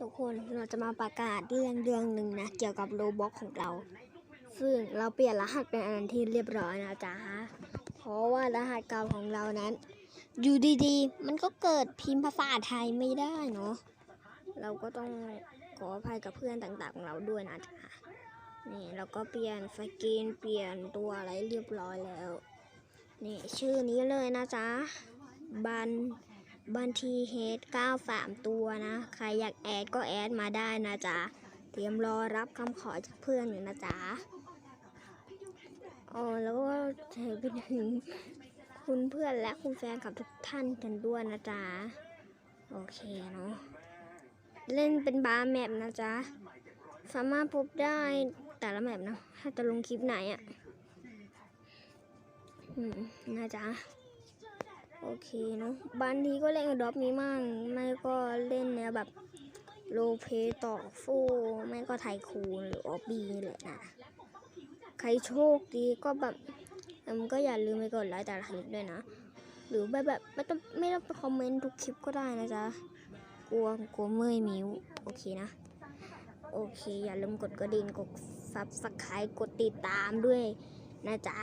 ทุกคนเราจะมาประกาศเรื่องเรื่องหนึ่งนะ เกี่ยวกับโลบ็อกของเรา ซึ่งเราเปลี่ยนรหัสเป็นอันที่เรียบร้อยนะจ๊ะเพราะว่ารหัสเก่าของเรานั้น อยู่ดีๆ มันก็เกิดพิมพ์ภาษาไทยไม่ได้เนาะเราก็ต้องขออภัยกับเพื่อนต่างๆของเราด้วยนะจ๊ะนี่เราก็เปลี่ยนสกินเปลี่ยนตัวอะไรเรียบร้อยแล้ว นี่ชื่อนี้เลยนะจ๊ะบัน บันทีเฮด93 ตัวนะ ใครอยากแอดก็แอดมาได้นะจ๊ะ เตรียมรอรับคำขอจากเพื่อนอยู่นะจ๊ะอ๋อแล้วก็ถือไปถึงคุณเพื่อนและคุณแฟนกับทุกท่านกันด้วยนะจ๊ะ โอเคเนาะ เล่นเป็นบาร์แมปนะจ๊ะ สามารถพบได้แต่ละแมปนะ ถ้าจะลงคลิปไหนอะ่ะ อืม นะจ๊ะ โอเคเนาะบางทีก็เล่นกับดอปมีมั่ง ไม่ก็เล่นแนวแบบโลเพต่อฟู่ไม่ก็ไทคูนหรือออบบีแหละนะ ใครโชคดีก็แบบเอ็มก็อย่าลืมไปกดไลค์แต่ละคลิปด้วยนะ หรือแบบแบบไม่ต้องไม่ต้องไปคอมเมนต์ทุกคลิปก็ได้นะจ๊ะ กลัวกลัวเมื่อยมิวโอเคนะ โอเค อย่าลืมกดกระดิ่งกดซับสไครต์กดติดตามด้วยนะจ๊ะ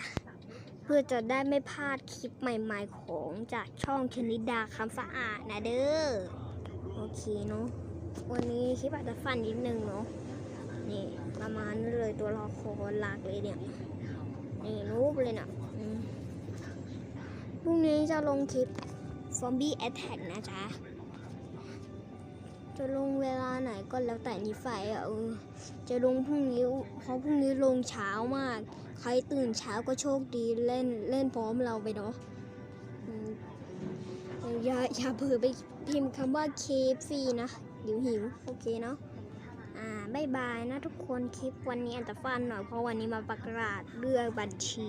เพื่อจะได้ไม่พลาดคลิปใหม่ๆของจากช่องชนิดาคำสะอาดนะเด้อโอเคเนาะวันนี้คลิปอาจจะฟันนิดนึงเนาะนี่ประมาณเลยตัวละครหลักเลยเนี่ยนี่รูปเลยนะพรุ่งนี้จะลงคลิป Zombie Attack นะจ๊ะ จะลงเวลาไหนก็แล้วแต่นิสัยอะเออจะลงพรุ่งนี้เพราะพรุ่งนี้ลงเช้ามาก ใครตื่นเช้าก็โชคดีเล่นเล่นพร้อมเราไปเนาะอย่าอย่าเผลอไปพิมพ์คำว่า KFC นะเดี๋ยวหิวโอเคเนาะอ่าบายบายนะทุกคนคลิปวันนี้อาจจะฟันหน่อยเพราะวันนี้มาประกาศเรื่องบัญชี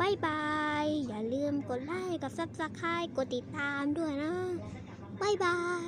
บายบาย อย่าลืมกดไลค์กับซับสไครต์กดติดตามด้วยนะบายบาย